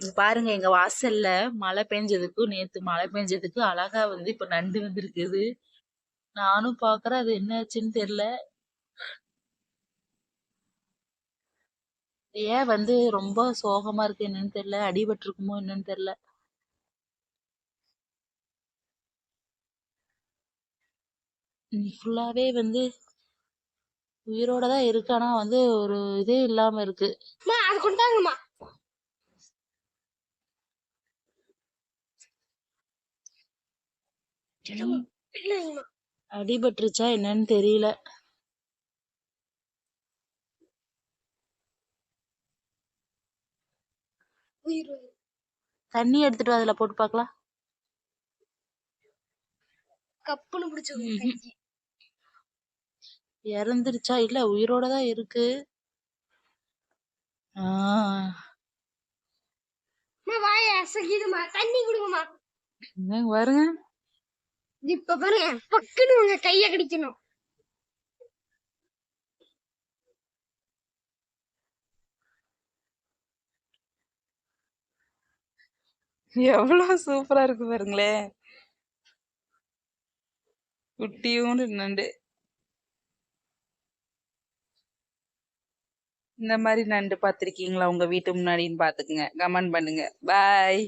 பாருங்க எங்க வாசல்ல மழை பெஞ்சதுக்கும் நேத்து மழை பெஞ்சதுக்கு அழகா வந்து இப்ப நண்டு வந்திருக்குது. நானும் பாக்குறேன் அது என்ன ஆச்சுன்னு தெரியல. ஏன் வந்து ரொம்ப சோகமா இருக்கு என்னன்னு தெரியல அடிபட்டிருக்குமோ என்னன்னு தெரியல. ஃபுல்லாவே வந்து உயிரோட தான் இருக்கு ஆனா வந்து ஒரு இதே இல்லாம இருக்கு. அடிபட்டுருச்சா என்னன்னு தெரியல. தண்ணி எடுத்துட்டு அதுல போட்டு பார்க்கலாம் கப்புன்னு பிடிச்ச இறந்துருச்சா? இல்ல உயிரோட தான் இருக்கு. வாய அசகிதுமா தண்ணி கொடுங்கம்மா. பாருங்க. இப்ப பாருங்க பக்குன்னு உங்க கைய கடிக்கணும். எவ்வளவு சூப்பரா இருக்கு பாருங்களேன் குட்டியும் நண்டு. இந்த மாதிரி நண்டு பார்த்திருக்கீங்களா உங்க வீட்டு முன்னாடின்னு பாத்துக்குங்க கமெண்ட் பண்ணுங்க. பாய்